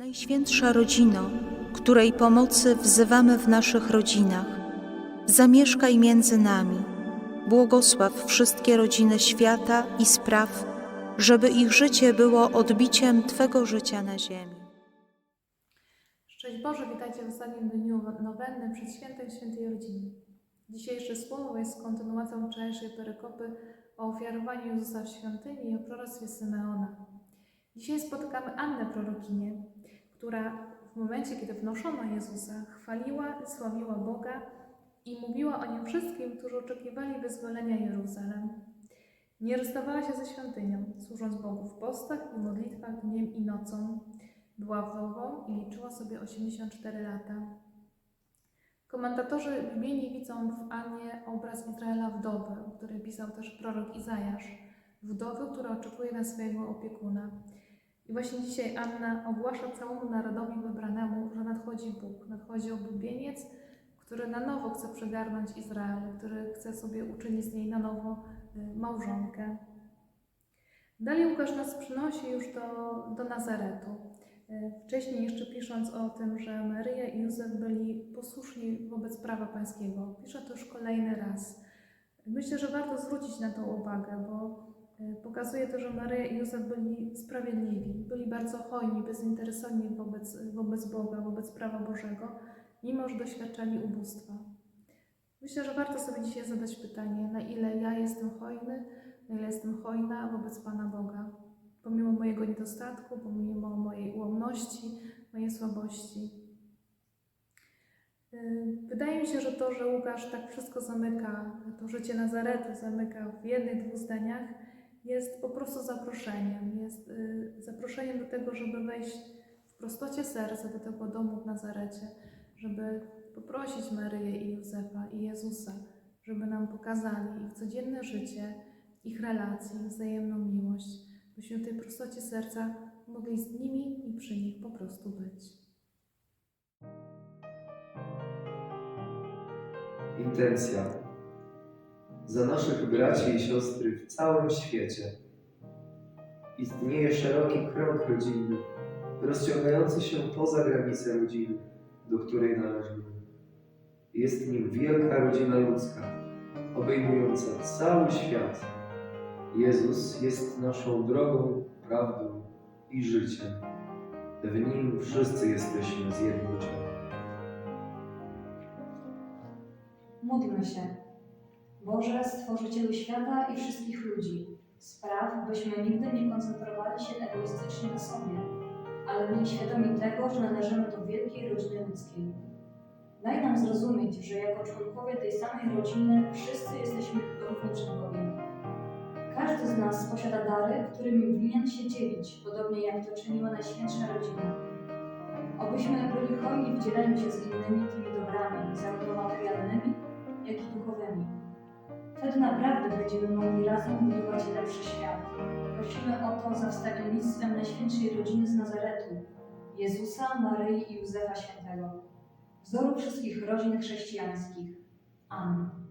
Najświętsza rodzino, której pomocy wzywamy w naszych rodzinach, zamieszkaj między nami. Błogosław wszystkie rodziny świata i spraw, żeby ich życie było odbiciem Twego życia na ziemi. Szczęść Boże, witajcie w ostatnim dniu nowenny przed świętem Świętej Rodziny. Dzisiejsze słowo jest kontynuacją wczorajszej perykopy o ofiarowaniu Jezusa w świątyni i o proroctwie Symeona. Dzisiaj spotykamy Annę prorokinię, która w momencie, kiedy wnoszono Jezusa, chwaliła i sławiła Boga i mówiła o Nim wszystkim, którzy oczekiwali wyzwolenia Jeruzalem. Nie rozstawała się ze świątynią, służąc Bogu w postach i modlitwach dniem i nocą. Była wdową i liczyła sobie 84 lata. Komentatorzy Biblii widzą w Annie obraz Izraela wdowy, o której pisał też prorok Izajasz. Wdowy, która oczekuje na swojego opiekuna. I właśnie dzisiaj Anna ogłasza całemu narodowi wybranemu, że nadchodzi Bóg, nadchodzi oblubieniec, który na nowo chce przegarnąć Izrael, który chce sobie uczynić z niej na nowo y, małżonkę. Dalej Łukasz nas przynosi już do, do Nazaretu. Y, Wcześniej jeszcze pisząc o tym, że Maryja i Józef byli posłuszni wobec prawa pańskiego. Pisze to już kolejny raz. Myślę, że warto zwrócić na to uwagę, bo pokazuje to, że Maryja i Józef byli sprawiedliwi, byli bardzo hojni, bezinteresowni wobec, wobec Boga, wobec prawa Bożego, mimo że doświadczali ubóstwa. Myślę, że warto sobie dzisiaj zadać pytanie, na ile ja jestem hojny, na ile jestem hojna wobec Pana Boga, pomimo mojego niedostatku, pomimo mojej ułomności, mojej słabości. Wydaje mi się, że to, że Łukasz tak wszystko zamyka, to życie Nazaretu zamyka w jednych, dwóch zdaniach, jest po prostu zaproszeniem. Jest yy, zaproszeniem do tego, żeby wejść w prostocie serca do tego domu w Nazarecie, żeby poprosić Maryję i Józefa i Jezusa, żeby nam pokazali ich codzienne życie, ich relacje, wzajemną miłość, byśmy w tej prostocie serca mogli z nimi i przy nich po prostu być. Intencja. Za naszych braci i siostry w całym świecie istnieje szeroki krąg rodzinny, rozciągający się poza granice rodziny, do której należymy. Jest nim wielka rodzina ludzka, obejmująca cały świat. Jezus jest naszą drogą, prawdą i życiem. W nim wszyscy jesteśmy zjednoczeni. Módlmy się. Boże, Stworzycielu świata i wszystkich ludzi, spraw, byśmy nigdy nie koncentrowali się egoistycznie na sobie, ale byli świadomi tego, że należymy do wielkiej rodziny ludzkiej. Daj nam zrozumieć, że jako członkowie tej samej rodziny wszyscy jesteśmy równi przed Bogiem. Każdy z nas posiada dary, którymi winien się dzielić, podobnie jak to czyniła Najświętsza Rodzina. Obyśmy byli hojni w dzieleniu się z innymi tymi dobrami, zarówno materialnymi, jak i duchowymi. Wtedy naprawdę będziemy mogli razem budować lepszy świat. Prosimy o to za wstawiennictwem Najświętszej Rodziny z Nazaretu, Jezusa, Maryi i Józefa Świętego, wzoru wszystkich rodzin chrześcijańskich. Amen.